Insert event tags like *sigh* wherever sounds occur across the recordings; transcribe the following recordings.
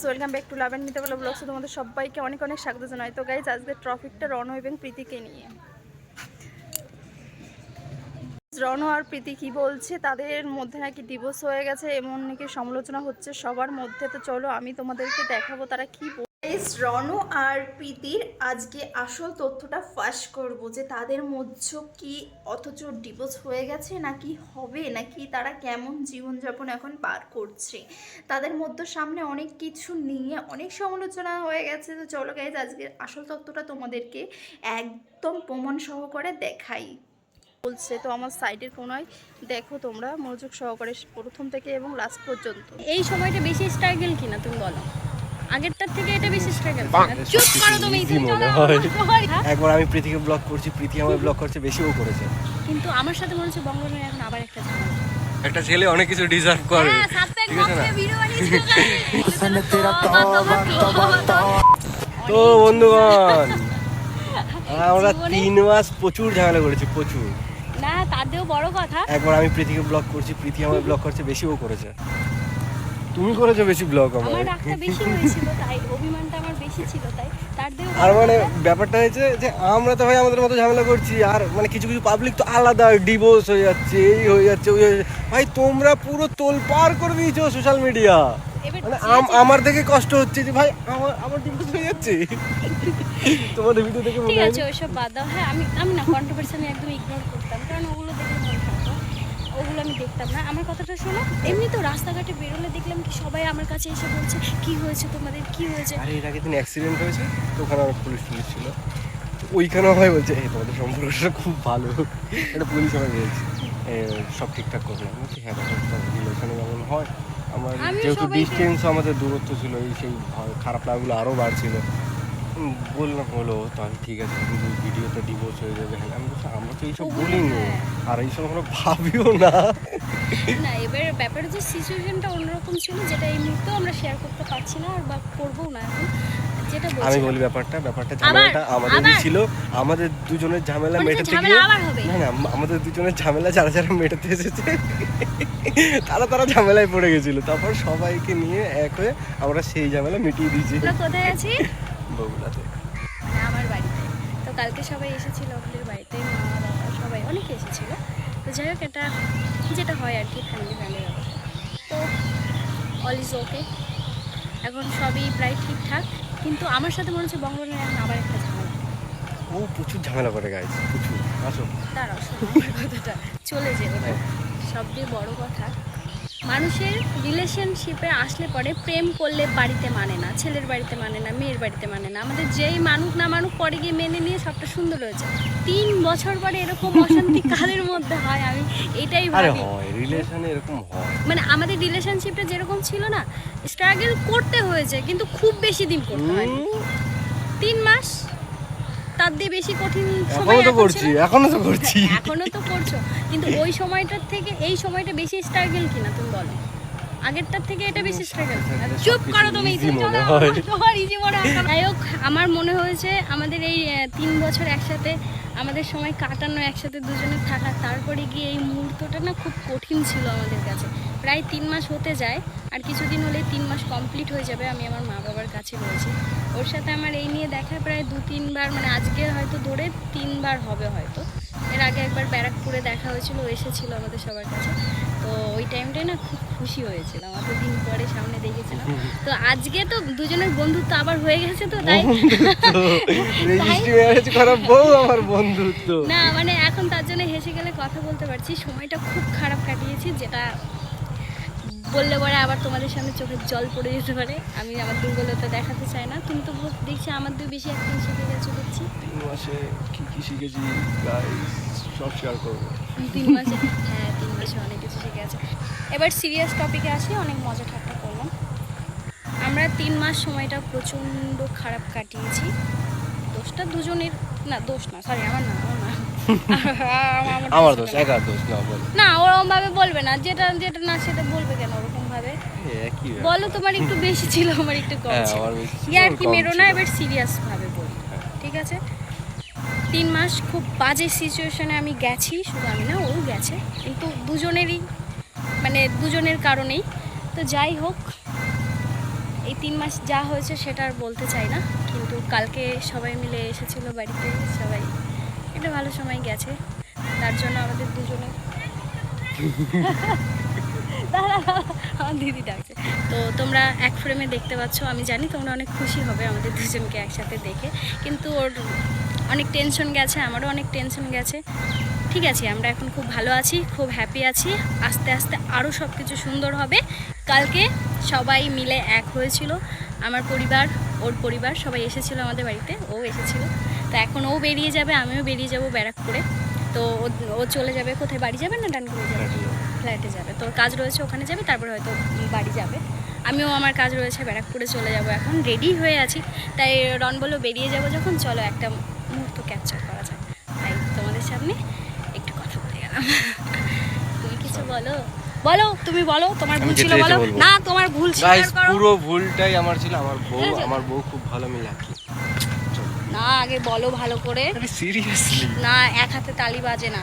Guys welcome back to love and মিতে বলে ব্লগসে তোমাদের সবাইকে অনেক অনেক স্বাগত জানাই। তো গাইজ আজকে ট্রফিকটা রণ এবং প্রীতিকে নিয়ে। রণ আর প্রীতি কি বলছে? তাদের মধ্যে নাকি ডিভোর্স হয়ে গেছে, এমন নাকি সমালোচনা হচ্ছে সবার মধ্যে। তো, চলো, আমি তোমাদেরকে দেখাবো তারা কি গাইজ রণ আর প্রীতির আজকে আসল তথ্যটা ফাঁস করব যে তাদের মধ্যে কি অথচ ডিভোর্স হয়ে গেছে, নাকি হবে, নাকি তারা কেমন জীবনযাপন এখন পার করছে? তাদের মধ্যে সামনে অনেক কিছু নিয়ে অনেক সমালোচনা হয়ে গেছে। তো চলো গাইজ আজকে আসল তথ্যটা তোমাদেরকে একদম প্রমাণ সহকারে দেখাই। বলছে তো আমার সাইডের কোনায়, দেখো তোমরা মনোযোগ সহকারে প্রথম থেকে এবং লাস্ট পর্যন্ত। এই সময়টা বেশি স্ট্রাগল কিনা তুমি বলো? আগেরটার থেকে এটা বেশি স্ট্রাগল চুপ করো তুমি মনে হয়। হ্যাঁ? একবার আমি প্রীতিকে ব্লক করছি প্রীতি আমার ব্লক করছে বেশি ও করেছে। কিন্তু আমার সাথে মনে হচ্ছে বঙ্গনের এখন আবার একটা ঝামেলা। একটা ছেলে অনেক কিছু ডিজার্ভ করে। হ্যাঁ ঠিক আছে না? তো বন্ধুগণ আমরা তিন মাস প্রচুর ঝামেলা করেছি প্রচুর। না বড় কথা। একবার আমি প্রীতিকে ব্লক করছি প্রীতি আমার ব্লক করছে বেশি ও করেছে। তুমি করেছ বেশি ব্লগ আমার আমার রাগটা বেশি হয়েছিল তাই অভিমানটা আমার বেশি ছিল তাই তার দিয়েও আর মানে ব্যাপারটা হয়েছে যে আমরা তো ভাই আমাদের মতো ঝামেলা করছি আর মানে কিছু কিছু পাবলিক তো আলাদা ডিভোর্স হয়ে যাচ্ছে এই হয়ে যাচ্ছে ওই হয়ে যাচ্ছে। ভাই তোমরা পুরো তোল পার করে দিয়েছ সোশ্যাল মিডিয়া এবার মানে আম- আমার দেখে কষ্ট হচ্ছে যে ভাই আমার আমার ডিভোর্স হয়ে যাচ্ছে। তোমাদের ভিডিও দেখে ঠিক মনে আছে হয় ওইসব বাদ দাও। হ্যাঁ আমি আমি না কন্ট্রোভার্সি আমি একদম ইগনোর করতাম কারণ ওগুলো দেখে মন খারাপ। হয়। ওগুলো আমি দেখতাম না। আমার কথাটা শোনো এমনি তো রাস্তাঘাটে বেরোলে দেখলাম কি সবাই আমার কাছে এসে বলছে কি হয়েছে তোমাদের? কি হয়েছে? আরে এর আগে দিন অ্যাক্সিডেন্ট হয়েছে তো ওখানে অনেক পুলিশ টুলিশ ছিল। তো ওইখানেও ভাই বলছে এই তোমাদের সম্পর্কটা খুব ভালো। এটা পুলিশ আমাকে বলছে সব ঠিকঠাক করলাম হ্যাঁ রিলেশনে যেমন হয় আমার যেহেতু ডিস্টেন্স আমাদের দূরত্ব ছিল এই সেই খারাপ লাগাগুলো আরও বাড়ছিল। বললাম হলো তাহলে ঠিক আছে কিন্তু ভিডিওতে ডিভোর্স হয়ে যাবে হ্যাঁ আমি বলছি আমরা তো এইসব বলিনি হ্যাঁ। আর এইসব আমরা ভাবিও না। না এবার ব্যাপারে যে সিচুয়েশনটা অন্যরকম ছিল যেটা এই মুহূর্তেও আমরা শেয়ার করতে পারছি না আর বা করব না এখন আমি বলি ব্যাপারটা ব্যাপারটা ঝামেলাটা আমাদেরই ছিল আমাদের দুজনের ঝামেলা মানে মেটাতে গিয়ে না না আমাদের দুজনের ঝামেলা যারা যারা মেটাতে এসেছে তারা তারা ঝামেলায় পড়ে গেছিল তারপর সবাইকে নিয়ে এক হয়ে আমরা সেই ঝামেলা মিটিয়ে দিয়েছি। কোথায় আছি? বগুড়াতে মানে আমার বাড়িতে। তো কালকে সবাই এসেছিল অখিলের বাড়িতে বাবা সবাই অনেকে এসেছিল। তো যাই হোক এটা যেটা হয় আর কি ফ্যামিলি ফ্যামিলি তো অল ইজ ওকে এখন সবই প্রায় ঠিকঠাক কিন্তু আমার সাথে মনে হচ্ছে বঙ্গনের এখন আবার একটা ঝামেলা। ও প্রচুর ঝামেলা করে গাইছে প্রচুর। আসো। দাঁড়াও কথাটা। চলে যে ওটা সবচেয়ে বড় কথা। মানুষের রিলেশনশিপে আসলে পরে প্রেম করলে বাড়িতে মানে না ছেলের বাড়িতে মানে না মেয়ের বাড়িতে মানে না। আমাদের যেই মানুষ না মানুষ পরে গিয়ে মেনে নিয়ে সবটা সুন্দর হয়েছে। তিন বছর পরে এরকম অশান্তি *laughs* কাদের মধ্যে হয়? আমি এটাই ভাবি। রিলেশনে এরকম হয়। মানে আমাদের রিলেশনশিপটা যেরকম ছিল না স্ট্রাগল করতে হয়েছে কিন্তু খুব বেশি দিন করতে হয় তিন মাস তার দিয়ে বেশি কঠিন সময় তো করছি এখনও তো করছি। এখনও তো করছ। কিন্তু ওই সময়টার থেকে এই সময়টা বেশি স্ট্রাগল কিনা তুমি বলো? আগেরটার থেকে এটা বেশি সবকিছু চুপ করো তুমি তোমার ইজি মনে হয়। যাই হোক আমার মনে হয়েছে আমাদের এই তিন বছর একসাথে আমাদের সময় কাটানো একসাথে দুজনে থাকা তারপরে গিয়ে এই মুহূর্তটা না খুব কঠিন ছিল আমাদের কাছে। প্রায় তিন মাস হতে যায় আর কিছুদিন হলে তিন মাস কমপ্লিট হয়ে যাবে আমি আমার মা বাবার কাছে রয়েছি ওর সাথে আমার এই নিয়ে দেখা প্রায় দু তিনবার মানে আজকে হয়তো ধরে তিনবার হবে হয়তো। এর আগে একবার ব্যারাকপুরে দেখা হয়েছিল এসেছিল আমাদের সবার কাছে। তো ওই টাইমটাই না খুব খুশি হয়েছিলাম এতদিন পরে সামনে দেখেছিলাম। তো আজকে তো দুজনের বন্ধুত্ব আবার হয়ে গেছে তো তাই করা বউ আমার বন্ধুত্ব। না মানে এখন তার জন্য হেসে গেলে কথা বলতে পারছি। সময়টা খুব খারাপ কাটিয়েছি যেটা বললে পরে আবার তোমাদের সামনে চোখের জল পড়ে যেতে পারে। আমি আমার দুর্বলতা দেখাতে চাই না তুমি তো দেখছি আমার দুই বেশি একদিন শিখে গেছো দেখছি। তিন মাসে কি কি শিখেছি সব শেয়ার করব। তিন মাসে হ্যাঁ তিন মাসে অনেক কিছু শিখে আছে এবার সিরিয়াস টপিকে আসি অনেক মজা ঠাট্টা করলাম। আমরা তিন মাস সময়টা প্রচণ্ড খারাপ কাটিয়েছি। দোষটা দুজনের না দোষ না সরি আমার না আমার না। আমার- *laughs* আমার দোষ একার দোষ না বল। না ওরকম ভাবে বলবে না যেটা যেটা না সেটা বলবে কেন ওরকম ভাবে বলো তোমার একটু বেশি ছিল আমার একটু কম হ্যাঁ, ছিল। ইয়ার কি মেরো না এবার সিরিয়াস ভাবে বলি হ্যাঁ। ঠিক আছে? তিন মাস খুব বাজে সিচুয়েশনে আমি গেছি শুধু আমি না ও গেছে। কিন্তু দুজনেরই মানে দুজনের কারণেই। তো যাই হোক, এই তিন মাস যা হয়েছে সেটা আর বলতে চাই না। কিন্তু কালকে সবাই মিলে এসেছিল বাড়িতে, সবাই একটা ভালো সময় গেছে। তার জন্য আমাদের দুজনে *laughs* আমার দিদি ডাকছে। তো তোমরা এক ফ্রেমে দেখতে পাচ্ছ, আমি জানি তোমরা অনেক খুশি হবে আমাদের দুজনকে একসাথে দেখে। কিন্তু ওর অনেক টেনশন গেছে, আমারও অনেক টেনশন গেছে। ঠিক আছে আমরা এখন খুব ভালো আছি খুব হ্যাপি আছি। আস্তে আস্তে আরও সব কিছু সুন্দর হবে। কালকে সবাই মিলে এক হয়েছিল। আমার পরিবার ওর পরিবার সবাই এসেছিল আমাদের বাড়িতে ও এসেছিল। তো এখন ও বেরিয়ে যাবে আমিও বেরিয়ে যাব ব্যারাকপুরে। তো ও- চলে যাবে কোথায় বাড়ি যাবে না ডানকুনি যাবে? ফ্ল্যাটে যাবে। তোর কাজ রয়েছে ওখানে যাবে তারপরে হয়তো বাড়ি যাবে। আমিও আমার কাজ রয়েছে ব্যারাকপুরে চলে যাব এখন রেডি হয়ে আছি। তাই রন বলল বেরিয়ে যাব যখন চলো একটা মুহূর্ত ক্যাপচার করা যায় তাই তোমাদের সামনে একটু কথা বলে গেলাম তুমি কিছু বলো? বলো তুমি বলো তোমার আমি ভুল ছিল যেতে যেতে বলো না তোমার ভুল গাইস পুরো ভুলটাই আমার ছিল আমার বউ আমার বউ খুব ভালো আমি লাকি না আগে বলো ভালো করে। সিরিয়াসলি না এক হাতে তালি বাজে না।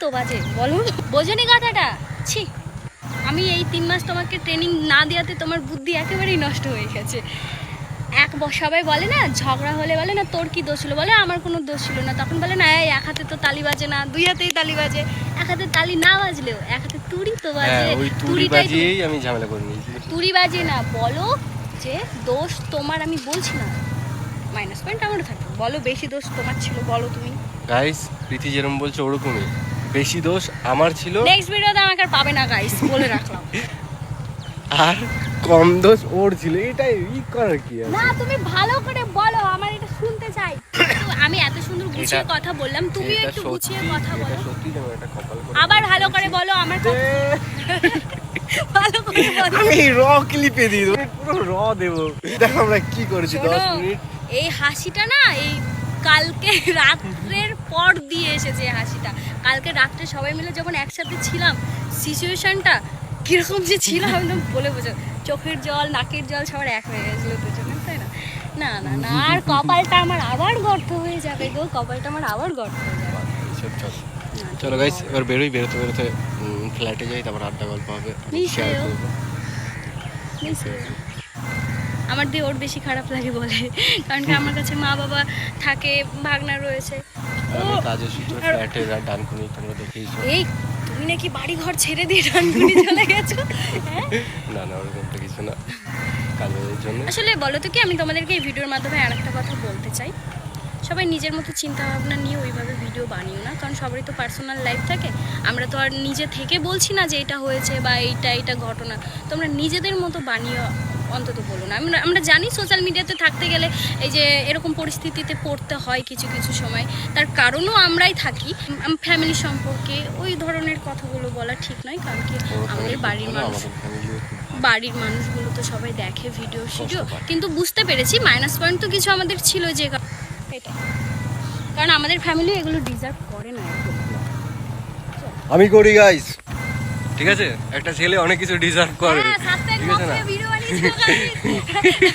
তো বাজে বলো। বোঝনি কথাটা? ছি। আমি এই তিন মাস তোমাকে ট্রেনিং না দেওয়াতে তোমার বুদ্ধি একেবারেই নষ্ট হয়ে গেছে। এক সবাই বলে না ঝগড়া হলে বলে না তোর কি দোষ ছিল? বলে আমার কোনো দোষ ছিল না। তখন বলে না এক হাতে তো তালি বাজে না দুই হাতেই তালি বাজে। এক হাতে তালি না বাজলেও এক হাতে তুড়ি তো বাজে। হ্যাঁ ওই তুড়ি বাজিয়েই আমি ঝামেলা করে তুড়ি বাজে না। বলো যে দোষ তোমার আমি বলছি না। মাইনাস পয়েন্ট আমারও থাকবে। বলো বেশি দোষ তোমার ছিল বলো তুমি। গাইস প্রীতি যেরকম বলছে ওরকমই। বেশি দোষ আমার ছিল। নেক্সট ভিডিওতে আমাকে আর পাবে না গাইস বলে রাখলাম। *laughs* আর কম দোষ ওর ছিল এটাই ই করার কি আছে? না তুমি ভালো করে বলো আমার এটা শুনতে চাই। আমি এত সুন্দর গুছিয়ে কথা বললাম তুমিও এটা একটু গুছিয়ে কথা বলো। সত্যি যেমন একটা কপাল করে আবার ভালো করে বলো আমার ভালো করে বলো। আমি র ক্লিপে দেবো পুরো র দেবো। দেখো আমরা কি করেছি দশ শোনো, মিনিট। এই হাসিটা না এই কালকে রাত্রের পর দিয়ে এসেছে হাসিটা। কালকে রাত্রে সবাই মিলে যখন একসাথে ছিলাম সিচুয়েশনটা কীরকম যে ছিল আমি তো বলে বোঝো চোখের জল নাকের জল সবার এক হয়ে গেছিল দুজনের তাই না? না না না আর কপালটা আমার আবার গর্ত হয়ে যাবে গো কপালটা আমার আবার গর্ত হয়ে যাবে। এইসব চল। গাইস এবার বেরোই বেরোতে বেরোতে ফ্ল্যাটে যাই তারপর আড্ডা গল্প হবে। আমার দিয়ে ওর বেশি খারাপ লাগে বলে কারণ কি আমার কাছে মা বাবা থাকে ভাগনা রয়েছে। এই তুমি নাকি বাড়ি ঘর ছেড়ে দিয়ে ডানকুনি চলে গেছো? হ্যাঁ? না না ওরকম তো কিছু না। কাজের জন্য। আসলে বলো তো কি আমি তোমাদেরকে এই ভিডিওর মাধ্যমে আরেকটা কথা বলতে চাই। সবাই নিজের মতো চিন্তা ভাবনা নিয়ে ওইভাবে ভিডিও বানিও না কারণ সবারই তো পার্সোনাল লাইফ থাকে। আমরা তো আর নিজে থেকে বলছি না যে এটা হয়েছে বা এইটা এটা ঘটনা। তোমরা নিজেদের মতো বানিয়ে অন্তত বলো না আমরা আমরা জানি সোশ্যাল মিডিয়াতে থাকতে গেলে এই যে এরকম পরিস্থিতিতে পড়তে হয় কিছু কিছু সময়। তার কারণও আমরাই থাকি। ফ্যামিলি সম্পর্কে ওই ধরনের কথাগুলো বলা ঠিক নয় কারণ কি আমাদের বাড়ির মানুষ। বাড়ির মানুষগুলো তো সবাই দেখে ভিডিও ভিডিও কিন্তু বুঝতে পেরেছি মাইনাস পয়েন্ট তো কিছু আমাদের ছিল যে এটা কারণ আমাদের ফ্যামিলি এগুলো ডিজার্ভ করে না আমি করি গাইস ঠিক আছে? একটা ছেলে অনেক কিছু ডিজার্ভ করে। হ্যাঁ, ঠিক আছে না? খেয়ে ভিডিও বানিয়েছিল কালকে।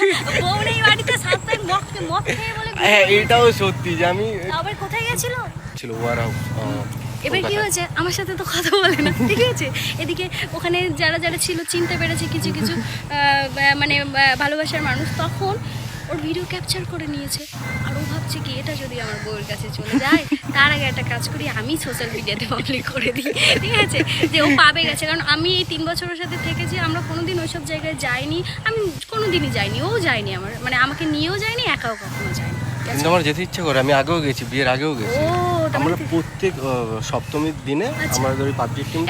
বউ নেই বাড়িতে সাপ্তাহিক মদ মদ খেয়ে বলে হ্যাঁ এটাও সত্যি যে আমি আবার কোথায় গেছিল? ছিল ওয়ার এবার কি হয়েছে? আমার সাথে তো কথা বলে না। ঠিক আছে? এদিকে ওখানে যারা যারা ছিল চিনতে পেরেছে কিছু কিছু মানে ভালোবাসার মানুষ তখন ওর ভিডিও ক্যাপচার করে নিয়েছে। ভাবছে কি এটা যদি আমার বউয়ের কাছে চলে যায় তার আগে একটা কাজ করি আমি সোশ্যাল মিডিয়াতে পাবলিক করে দিই ঠিক আছে? যে ও পাবে গেছে। কারণ আমি এই তিন বছরের সাথে থেকেছি আমরা কোনোদিন ওইসব জায়গায় যাইনি। আমি কোনোদিনই যাইনি ও যায়নি আমার। মানে আমাকে নিয়েও যায়নি একাও কখনো যায়নি? আমার যেতে ইচ্ছে করে আমি আগেও গেছি বিয়ের আগেও গেছি। আমরা প্রত্যেক সপ্তমীর দিনে। আমাদের ওই পাবলিক টিম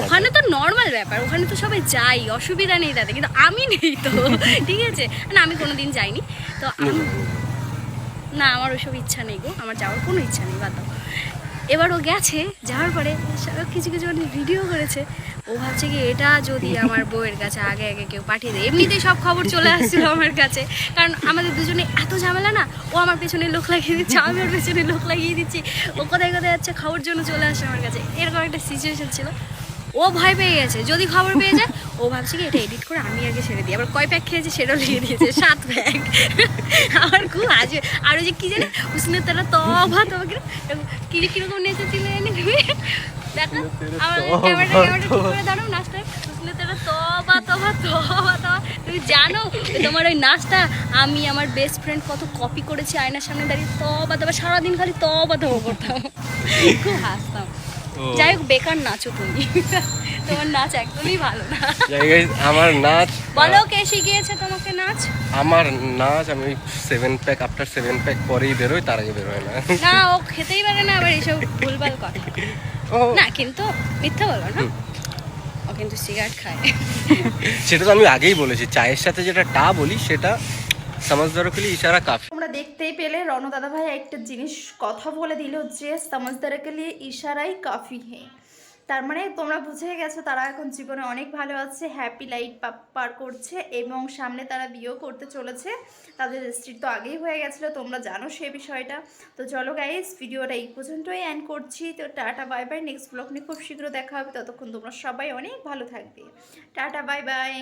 ওখানে তো নর্মাল ব্যাপার ওখানে তো সবাই যাই অসুবিধা নেই তাতে কিন্তু আমি নেই তো *laughs* ঠিক আছে? না আমি কোনোদিন যাইনি তো আমি না, আমার ওইসব ইচ্ছা নেই গো, আমার যাওয়ার কোনো ইচ্ছা নেই, বাদ এবার ও গেছে, যাওয়ার পরে কিছু কিছু ভিডিও করেছে। ও ভাবছে কি, এটা যদি আমার বউয়ের কাছে আগে আগে কেউ পাঠিয়ে দেয়, এমনিতেই সব খবর চলে আসছিল আমার কাছে। কারণ আমাদের দুজনে এত ঝামেলা না, ও আমার পেছনে লোক লাগিয়ে দিচ্ছে, আমি ওর পেছনে লোক লাগিয়ে দিচ্ছি। ও কোথায় কোথায় যাচ্ছে, খবর জন্য চলে আসে আমার কাছে। এরকম একটা সিচুয়েশন ছিল। ও ভয় পেয়ে গেছে। যদি খবর পেয়ে যায় ও ভাবছে কি এটা এডিট করে আমি আগে ছেড়ে দিই। আবার কয় প্যাক খেয়েছে সেটাও লিখে দিয়েছে সাত প্যাক আমার খুব আজ আর ওই যে কি জানে উসনে তারা তবা কীরকম কি কীরকম নেচেছিল তুমি দেখো আমার ক্যামেরাটা ক্যামেরাটা ঠিক করে দাঁড়াও নাচটা। উসনে তারা তবা তবা তবা তবা তুমি জানো তোমার ওই নাচটা আমি আমার বেস্ট ফ্রেন্ড কত কপি করেছি আয়নার সামনে দাঁড়িয়ে তবা তবা সারাদিন খালি তবা তবা করতাম। খুব হাসতাম। যাই হোক বেকার নাচো তুমি। তোমার নাচ একদমই ভালো না। আমার নাচ বলো কে শিখিয়েছে তোমাকে নাচ? আমার নাচ আমি seven pack after seven pack পরেই বেরোই তার আগে বেরোয় না। না ও খেতেই পারে না আবার এইসব ভুলভাল কথা। না কিন্তু মিথ্যা বলো না। ও কিন্তু সিগারেট খায়। সেটা তো আমি আগেই বলেছি চায়ের সাথে যেটা টা বলি সেটা সমাজদারও খেলি ইশারা কাফি। দেখতেই পেলে। রণ দাদা ভাই একটা জিনিস কথা বলে দিল যে, সমাজদারকে লিয়ে ইশারাই কাফি হে। তার মানে তোমরা বুঝে গেছো, তারা এখন জীবনে অনেক ভালো আছে হ্যাপি লাইফ পার করছে এবং সামনে তারা বিয়েও করতে চলেছে। তাদের স্ত্রীর তো আগেই হয়ে গেছিল, তোমরা জানো সে বিষয়টা। তো চলো গাইস ভিডিওটা এই পর্যন্তই এন্ড করছি। তো tata bye bye next blog নিয়ে খুব শীঘ্র দেখা হবে। ততক্ষণ তোমরা সবাই অনেক ভালো থাকবে। Tata bye by